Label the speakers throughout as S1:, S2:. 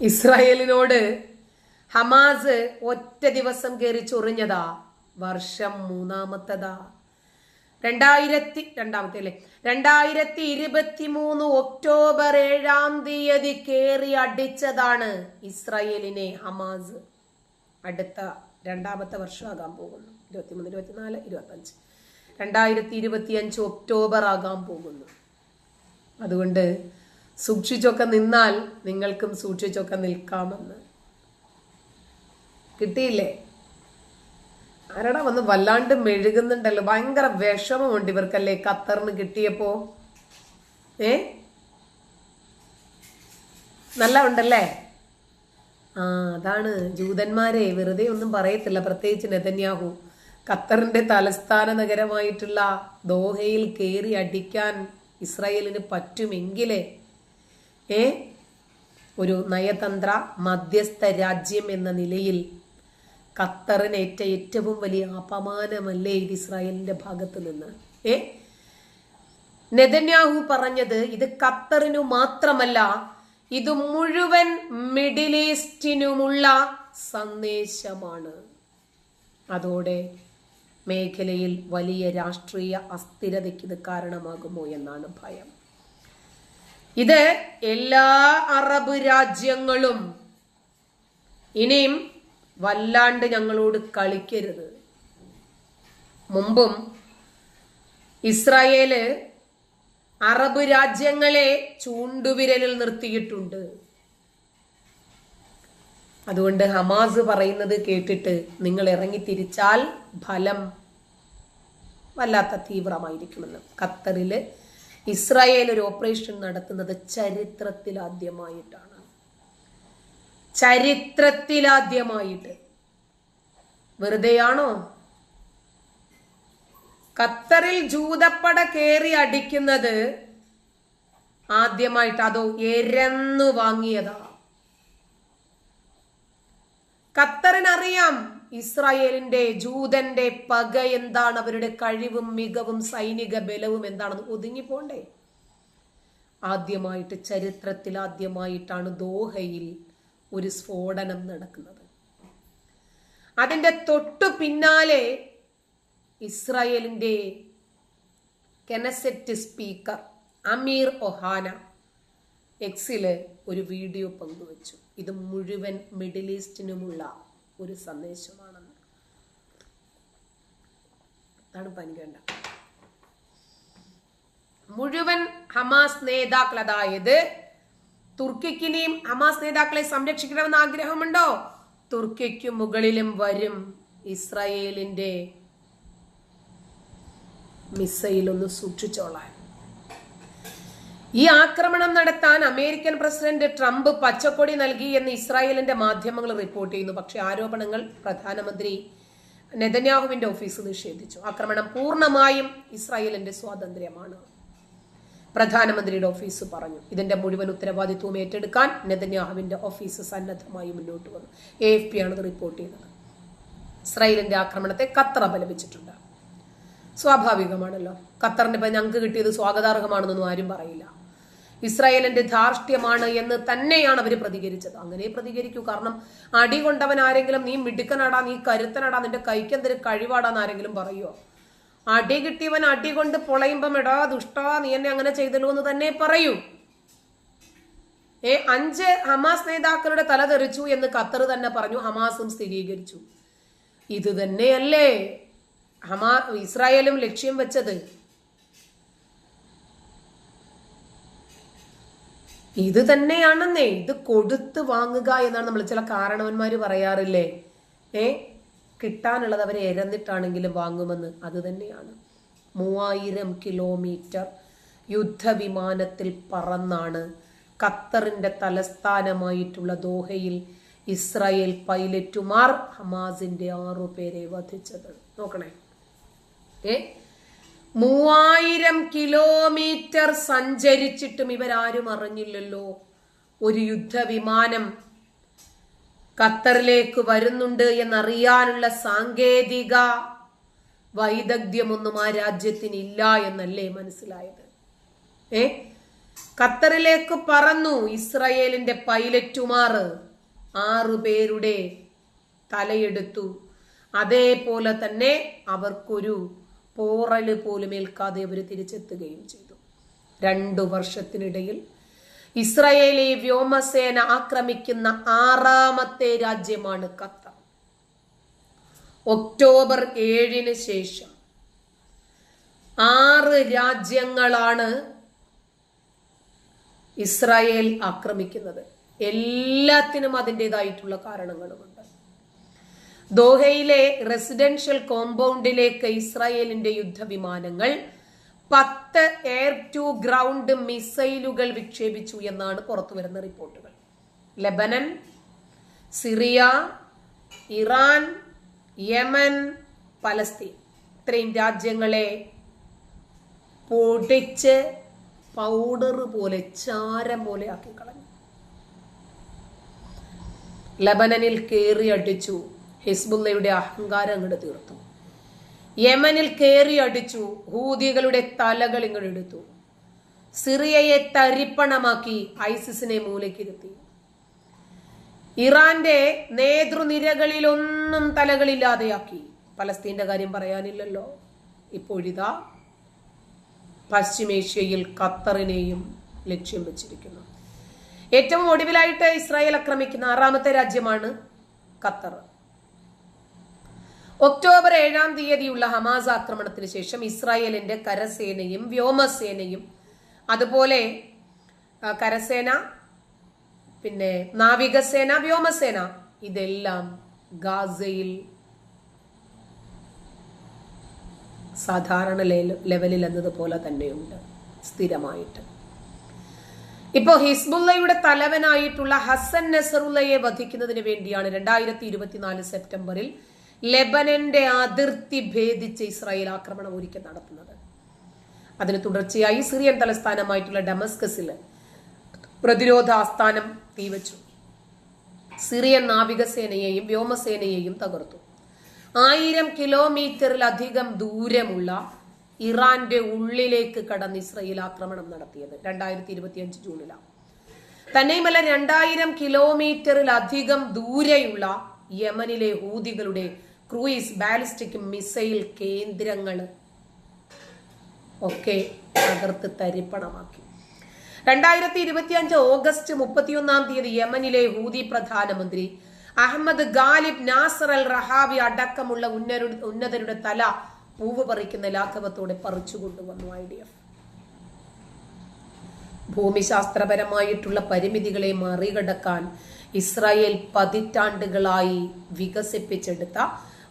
S1: ഇസ്രായേലിനോട് ഹമാസ് ഒറ്റ ദിവസം കയറി ചൊറിഞ്ഞതാ. വർഷം മൂന്നാമത്തതാ. രണ്ടായിരത്തി രണ്ടാമത്തെ അല്ലേ? രണ്ടായിരത്തി ഇരുപത്തി മൂന്ന് ഒക്ടോബർ ഏഴാം തീയതി കയറി അടിച്ചതാണ് ഇസ്രായേലിനെ ഹമാസ്. അടുത്ത രണ്ടാമത്തെ വർഷമാകാൻ പോകുന്നു. ഇരുപത്തിമൂന്ന് ഇരുപത്തിനാല് ഇരുപത്തഞ്ച്. രണ്ടായിരത്തി ഇരുപത്തി അഞ്ച് ഒക്ടോബർ ആകാൻ പോകുന്നു. അതുകൊണ്ട് സൂക്ഷിച്ചൊക്കെ നിന്നാൽ നിങ്ങൾക്കും സൂക്ഷിച്ചൊക്കെ നിൽക്കാമെന്ന്. കിട്ടിയില്ലേ? ആരടാ വന്ന് വല്ലാണ്ട് മെഴുകുന്നുണ്ടല്ലോ. ഭയങ്കര വിഷമമുണ്ട് ഇവർക്കല്ലേ ഖത്തറിന് കിട്ടിയപ്പോ. ഏ? നല്ല ഉണ്ടല്ലേ? ആ അതാണ്. ജൂതന്മാരെ വെറുതെ ഒന്നും പറയത്തില്ല. പ്രത്യേകിച്ച് നെതന്യാഹു. ഖത്തറിന്റെ തലസ്ഥാന നഗരമായിട്ടുള്ള ദോഹയിൽ കയറി അടിക്കാൻ ഇസ്രായേലിന് പറ്റുമെങ്കിലേ ഏ? ഒരു നയതന്ത്ര മധ്യസ്ഥ രാജ്യം എന്ന നിലയിൽ ഖത്തറിനേറ്റ ഏറ്റവും വലിയ അപമാനമല്ലേ ഇത് ഇസ്രായേലിന്റെ ഭാഗത്ത് നിന്ന്? ഏ? നെതന്യാഹു പറഞ്ഞത് ഇത് ഖത്തറിനു മാത്രമല്ല ഇത് മുഴുവൻ മിഡിൽ ഈസ്റ്റിനുമുള്ള സന്ദേശമാണ്. അതോടെ മേഖലയിൽ വലിയ രാഷ്ട്രീയ അസ്ഥിരതയ്ക്ക് ഇത് കാരണമാകുമോ എന്നാണ് ഭയം. ഇത് എല്ലാ അറബ് രാജ്യങ്ങളും ഇനിയും വല്ലാണ്ട് ഞങ്ങളോട് കളിക്കരുത്. മുമ്പും ഇസ്രായേൽ അറബ് രാജ്യങ്ങളെ ചൂണ്ടുവിരലിൽ നിർത്തിയിട്ടുണ്ട്. അതുകൊണ്ട് ഹമാസ് പറയുന്നത് കേട്ടിട്ട് നിങ്ങൾ ഇറങ്ങി തിരിച്ചാൽ ഫലം വല്ലാത്ത തീവ്രമായിരിക്കുമെന്ന്. ഖത്തറിൽ ഇസ്രായേൽ ഒരു ഓപ്പറേഷൻ നടത്തുന്നത് ചരിത്രത്തിലാദ്യമായിട്ടാണ്. ചരിത്രത്തിലാദ്യമായിട്ട്. വെറുതെയാണോ? ഖത്തറിൽ ജൂതപ്പട കയറി അടിക്കുന്നത് ആദ്യമായിട്ട് അതോ എരന്നു വാങ്ങിയതാ? ഖത്തറിനറിയാം ഇസ്രായേലിന്റെ ജൂതന്റെ പക എന്താണ് അവരുടെ കഴിവും മികവും സൈനിക ബലവും എന്താണെന്ന് ഒതുങ്ങി പോണ്ടേ ആദ്യമായിട്ട് ചരിത്രത്തിൽ ആദ്യമായിട്ടാണ് ദോഹയിൽ ഒരു സ്ഫോടനം നടക്കുന്നത്. അതിന്റെ തൊട്ടു പിന്നാലെ ഇസ്രായേലിന്റെ കെനസെറ്റ് സ്പീക്കർ അമീർ ഒഹാന എക്സിൽ ഒരു വീഡിയോ പങ്കുവച്ചു. ഇത് മുഴുവൻ മിഡിൽ ഈസ്റ്റിനുമുള്ള ഒരു സന്ദേശമാണെന്ന്. തണുപ്പനിക്കേണ്ട. മുഴുവൻ ഹമാസ് നേതാക്കൾ അതായത് തുർക്കിക്കിനെയും ഹമാസ് നേതാക്കളെ സംരക്ഷിക്കണമെന്ന് ആഗ്രഹമുണ്ടോ? തുർക്കിക്ക് മുകളിലും വരും ഇസ്രായേലിന്റെ മിസൈൽ ഒന്ന് സൂക്ഷിച്ചോളാൻ. ഈ ആക്രമണം നടത്താൻ അമേരിക്കൻ പ്രസിഡന്റ് ട്രംപ് പച്ചക്കൊടി നൽകി എന്ന് ഇസ്രായേലിന്റെ മാധ്യമങ്ങൾ റിപ്പോർട്ട് ചെയ്യുന്നു. പക്ഷേ ആരോപണങ്ങൾ പ്രധാനമന്ത്രി നെതന്യാഹുവിന്റെ ഓഫീസ് നിഷേധിച്ചു. ആക്രമണം പൂർണമായും ഇസ്രായേലിന്റെ സ്വാതന്ത്ര്യമാണ്. പ്രധാനമന്ത്രിയുടെ ഓഫീസ് പറഞ്ഞു. ഇതിന്റെ മുഴുവൻ ഉത്തരവാദിത്വം ഏറ്റെടുക്കാൻ നെതന്യാഹുവിന്റെ ഓഫീസ് സന്നദ്ധമായി മുന്നോട്ട് വന്നു. എ എഫ് പി ആണ് റിപ്പോർട്ട് ചെയ്തത് ഇസ്രായേലിന്റെ ആക്രമണത്തെ ഖത്തർ അപലപിച്ചിട്ടുണ്ട്. സ്വാഭാവികമാണല്ലോ. ഖത്തറിന്റെ ഞങ്ങൾക്ക് കിട്ടിയത് സ്വാഗതാർഹമാണെന്നൊന്നും ആരും പറയില്ല. ഇസ്രായേലിന്റെ ധാർഷ്ട്യമാണ് എന്ന് തന്നെയാണ് അവർ പ്രതികരിച്ചത്. അങ്ങനെ പ്രതികരിക്കൂ. കാരണം അടി കൊണ്ടവൻ ആരെങ്കിലും നീ മിടുക്കനടാ നീ കരുത്തനടാ നിന്റെ കൈക്കെന്തൊരു കഴിവാടാന്ന് ആരെങ്കിലും പറയുമോ അടി കിട്ടിയവൻ അടി കൊണ്ട് പൊളയുമ്പം എടാ ദുഷ്ടാ നീ എന്നെ അങ്ങനെ ചെയ്തല്ലോ എന്ന് തന്നെ പറയൂ. ഏ അഞ്ച് ഹമാസ് നേതാക്കളുടെ തല തെറിച്ചു എന്ന് ഖത്തർ തന്നെ പറഞ്ഞു. ഹമാസും സ്ഥിരീകരിച്ചു. ഇത് തന്നെയല്ലേ? ഹമാ ഇസ്രായേലും ലക്ഷ്യം വെച്ചത്. ഇത് തന്നെയാണെന്നേ ഇത് കൊടുത്ത് വാങ്ങുക എന്നാണ് നമ്മൾ ചില കാരണവന്മാർ പറയാറില്ലേ? ഏ? കിട്ടാനുള്ളത് അവരെ എരന്നിട്ടാണെങ്കിലും വാങ്ങുമെന്ന്. അത് തന്നെയാണ്. മൂവായിരം കിലോമീറ്റർ യുദ്ധവിമാനത്തിൽ പറന്നാണ് ഖത്തറിന്റെ തലസ്ഥാനമായിട്ടുള്ള ദോഹയിൽ ഇസ്രായേൽ പൈലറ്റുമാർ ഹമാസിന്റെ ആറു പേരെ വധിച്ചത്. നോക്കണേ. ഏ? മൂവായിരം കിലോമീറ്റർ സഞ്ചരിച്ചിട്ടും ഇവരാരും അറിഞ്ഞില്ലല്ലോ. ഒരു യുദ്ധവിമാനം ഖത്തറിലേക്ക് വരുന്നുണ്ട് എന്നറിയാനുള്ള സാങ്കേതിക വൈദഗ്ധ്യമൊന്നും ആ രാജ്യത്തിന് ഇല്ല എന്നല്ലേ മനസ്സിലായത്. ഏ? ഖത്തറിലേക്ക് പറന്നു ഇസ്രയേലിന്റെ പൈലറ്റുമാർ ആറുപേരുടെ തലയെടുത്തു. അതേപോലെ തന്നെ അവർക്കൊരു പോറൽ പോലും ഏൽക്കാതെ അവർ തിരിച്ചെത്തുകയും ചെയ്തു. രണ്ടു വർഷത്തിനിടയിൽ ഇസ്രയേലി വ്യോമസേന ആക്രമിക്കുന്ന ആറാമത്തെ രാജ്യമാണ് ഖത്തർ. ഒക്ടോബർ ഏഴിന് ശേഷം ആറ് രാജ്യങ്ങളാണ് ഇസ്രായേൽ ആക്രമിക്കുന്നത്. എല്ലാത്തിനും അതിന്റെതായിട്ടുള്ള കാരണങ്ങളുമുണ്ട് ദോഹയിലെ റെസിഡൻഷ്യൽ കോമ്പൗണ്ടിലേക്ക് ഇസ്രായേലിന്റെ യുദ്ധവിമാനങ്ങൾ പത്ത് എയർ ടു ഗ്രൗണ്ട് മിസൈലുകൾ വിക്ഷേപിച്ചു എന്നാണ് പുറത്തുവരുന്ന റിപ്പോർട്ടുകൾ. Lebanon Syria Iran Yemen Palestine ഇത്രയും രാജ്യങ്ങളെ പൊടിച്ച് പൗഡർ പോലെ ചാരം പോലെ ആക്കി കളഞ്ഞു ലബനനിൽ കയറി അടിച്ചു. ഹിസ്ബുല്ലയുടെ അഹങ്കാരം അങ്ങോട്ട് തീർത്തു. യമനിൽ കയറി അടിച്ചു ഹൂതികളുടെ തലകൾ ഇങ്ങോട്ട് എടുത്തു. സിറിയയെ തരിപ്പണമാക്കി ഐസിസിനെ മൂലക്കിരുത്തി ഇറാന്റെ നേതൃനിരകളിലൊന്നും തലകളില്ലാതെയാക്കി. പലസ്തീന്റെ കാര്യം പറയാനില്ലല്ലോ. ഇപ്പോഴിതാ പശ്ചിമേഷ്യയിൽ ഖത്തറിനെയും ലക്ഷ്യം വെച്ചിരിക്കുന്നു. ഏറ്റവും ഒടുവിലായിട്ട് ഇസ്രായേൽ ആക്രമിക്കുന്ന ആറാമത്തെ രാജ്യമാണ് ഖത്തർ. ഒക്ടോബർ ഏഴാം തീയതിയുള്ള ഹമാസ് ആക്രമണത്തിന് ശേഷം ഇസ്രായേലിന്റെ കരസേനയും വ്യോമസേനയും അതുപോലെ കരസേന പിന്നെ നാവികസേന വ്യോമസേന ഇതെല്ലാം ഗാസയിൽ സാധാരണ ലെവലിൽ എന്നതുപോലെ തന്നെയുണ്ട് സ്ഥിരമായിട്ട്. ഇപ്പോൾ ഹിസ്ബുള്ളയുടെ തലവനായിട്ടുള്ള ഹസൻ നസറുല്ലയെ വധിക്കുന്നതിന് വേണ്ടിയാണ് രണ്ടായിരത്തി ഇരുപത്തിനാല് സെപ്റ്റംബറിൽ ലെബനന്റെ അതിർത്തി ഭേദിച്ച് ഇസ്രായേൽ ആക്രമണം ഒരുക്കി നടത്തുന്നത്. അതിന് തുടർച്ചയായി സിറിയൻ തലസ്ഥാനമായിട്ടുള്ള ഡമസ്കസിൽ പ്രതിരോധ ആസ്ഥാനം തീവച്ചു. സിറിയൻ നാവികസേനയെയും വ്യോമസേനയെയും തകർത്തു. ആയിരം കിലോമീറ്ററിലധികം ദൂരമുള്ള ഇറാന്റെ ഉള്ളിലേക്ക് കടന്ന് ഇസ്രയേൽ ആക്രമണം നടത്തിയത് രണ്ടായിരത്തി ഇരുപത്തിയഞ്ച് ജൂണിലാണ്. തന്നെയുമല്ല രണ്ടായിരം കിലോമീറ്ററിലധികം ദൂരെയുള്ള യമനിലെ ഹൂതികളുടെ ക്രൂയിസ് ബാലിസ്റ്റിക് മിസൈൽ കേന്ദ്രങ്ങൾ ഒക്കെ തകർത്ത് തരിപ്പണമാക്കി. രണ്ടായിരത്തി ഇരുപത്തിയഞ്ച് ഓഗസ്റ്റ് മുപ്പത്തിയൊന്നാം തീയതി യമനിലെ ഹൂതി പ്രധാനമന്ത്രി Ahmed Ghalib Nasser al Rahawi അടക്കമുള്ള ഉന്നതരുടെ തല പൂവ് പറിക്കുന്ന ലാഘവത്തോടെ പറിച്ചു കൊണ്ടുവന്നു ഐ ഡി എഫ്. ഭൂമിശാസ്ത്രപരമായിട്ടുള്ള പരിമിതികളെ മറികടക്കാൻ ഇസ്രായേൽ പതിറ്റാണ്ടുകളായി വികസിപ്പിച്ചെടുത്ത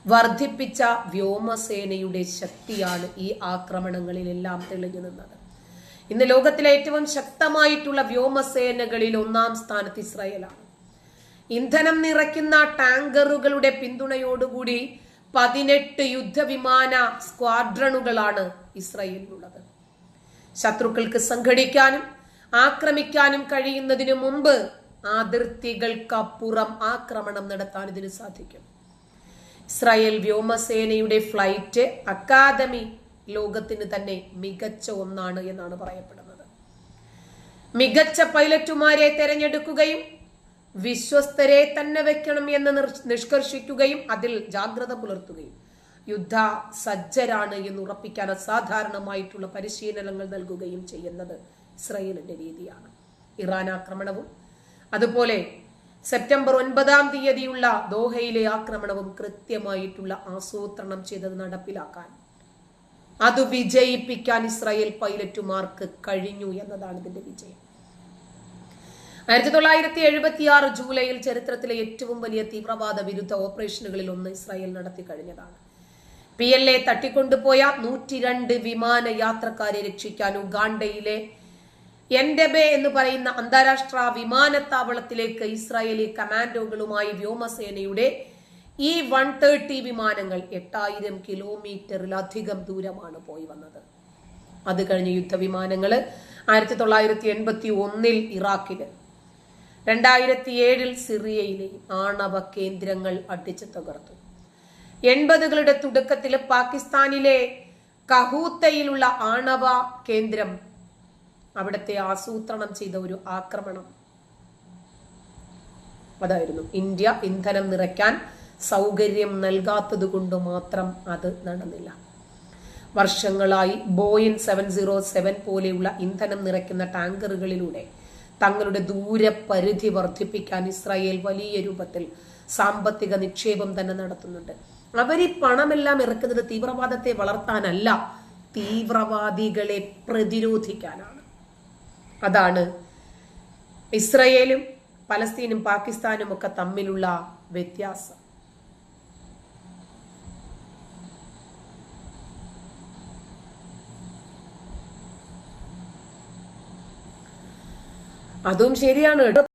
S1: വർദ്ധിപ്പിച്ച വ്യോമസേനയുടെ ശക്തിയാണ് ഈ ആക്രമണങ്ങളിലെല്ലാം തെളിഞ്ഞു നിന്നത്. ഇന്ന് ലോകത്തിലെ ഏറ്റവും ശക്തമായിട്ടുള്ള വ്യോമസേനകളിൽ ഒന്നാം സ്ഥാനത്ത് ഇസ്രായേലാണ്. ഇന്ധനം നിറയ്ക്കുന്ന ടാങ്കറുകളുടെ പിന്തുണയോടുകൂടി പതിനെട്ട് യുദ്ധവിമാന സ്ക്വാഡ്രണുകളാണ് ഇസ്രയേലിനുള്ളത്. ശത്രുക്കൾക്ക് സംഘടിക്കാനും ആക്രമിക്കാനും കഴിയുന്നതിനു മുമ്പ് അതിർത്തികൾക്കപ്പുറം ആക്രമണം നടത്താൻ ഇതിന് സാധിക്കും. ഇസ്രായേൽ വ്യോമസേനയുടെ ഫ്ലൈറ്റ് അക്കാദമി ലോകത്തിന് തന്നെ മികച്ച ഒന്നാണ് എന്നാണ് പറയപ്പെടുന്നത്. മികച്ച പൈലറ്റുമാരെ തെരഞ്ഞെടുക്കുകയും വിശ്വസ്തരെ തന്നെ വെക്കണം എന്ന് നിഷ്കർഷിക്കുകയും അതിൽ ജാഗ്രത പുലർത്തുകയും യുദ്ധ സജ്ജരാണ് എന്ന് ഉറപ്പിക്കാൻ അസാധാരണമായിട്ടുള്ള പരിശീലനങ്ങൾ നൽകുകയും ചെയ്യുന്നത് ഇസ്രയേലിന്റെ രീതിയാണ്. ഇറാൻ ആക്രമണവും അതുപോലെ സെപ്റ്റംബർ ഒൻപതാം തീയതിയുള്ള ദോഹയിലെ ആക്രമണവും കൃത്യമായിട്ടുള്ള ആസൂത്രണം ചെയ്തത് നടപ്പിലാക്കാൻ. അത് വിജയിപ്പിക്കാൻ ഇസ്രായേൽ പൈലറ്റുമാർക്ക് കഴിഞ്ഞു എന്നതാണ് ഇതിന്റെ വിജയം. ആയിരത്തി തൊള്ളായിരത്തി എഴുപത്തി ആറ് ജൂലൈയിൽ ചരിത്രത്തിലെ ഏറ്റവും വലിയ തീവ്രവാദ വിരുദ്ധ ഓപ്പറേഷനുകളിൽ ഒന്ന് ഇസ്രായേൽ നടത്തി കഴിഞ്ഞതാണ്. പി എൽ എ തട്ടിക്കൊണ്ടുപോയ നൂറ്റിരണ്ട് വിമാന യാത്രക്കാരെ രക്ഷിക്കാൻ ഉഗാണ്ടയിലെ എൻഡബെ എന്ന് പറയുന്ന അന്താരാഷ്ട്ര വിമാനത്താവളത്തിലേക്ക് ഇസ്രായേലി കമാൻഡോകളുമായി വ്യോമസേനയുടെ ഈ വൺ തേർട്ടി വിമാനങ്ങൾ എട്ടായിരം കിലോമീറ്ററിലധികം ദൂരമാണ് പോയി വന്നത്. അത് കഴിഞ്ഞ് യുദ്ധവിമാനങ്ങൾ ആയിരത്തി തൊള്ളായിരത്തി എൺപത്തി ഒന്നിൽ ഇറാഖിൽ രണ്ടായിരത്തി ഏഴിൽ സിറിയയിലെ ആണവ കേന്ദ്രങ്ങൾ അടിച്ചു തകർത്തു. എൺപതുകളുടെ തുടക്കത്തിൽ പാകിസ്ഥാനിലെ കഹൂത്തയിലുള്ള ആണവ കേന്ദ്രം അവിടുത്തെ ആസൂത്രണം ചെയ്ത ഒരു ആക്രമണം. അതായിരുന്നു ഇന്ത്യ ഇന്ധനം നിറയ്ക്കാൻ സൗകര്യം നൽകാത്തത് കൊണ്ട് മാത്രം അത് നടന്നില്ല. വർഷങ്ങളായി ബോയിൻ സെവൻ സീറോ സെവൻ പോലെയുള്ള ഇന്ധനം നിറയ്ക്കുന്ന ടാങ്കറുകളിലൂടെ തങ്ങളുടെ ദൂരപരിധി വർദ്ധിപ്പിക്കാൻ ഇസ്രായേൽ വലിയ രൂപത്തിൽ സാമ്പത്തിക നിക്ഷേപം തന്നെ നടത്തുന്നുണ്ട്. അവർ ഈ പണമെല്ലാം ഇറക്കുന്നത് തീവ്രവാദത്തെ വളർത്താനല്ല തീവ്രവാദികളെ പ്രതിരോധിക്കാനാണ്. അതാണ് ഇസ്രയേലും പലസ്തീനും പാകിസ്ഥാനും ഒക്കെ തമ്മിലുള്ള വ്യത്യാസം. അതും ശരിയാണ്.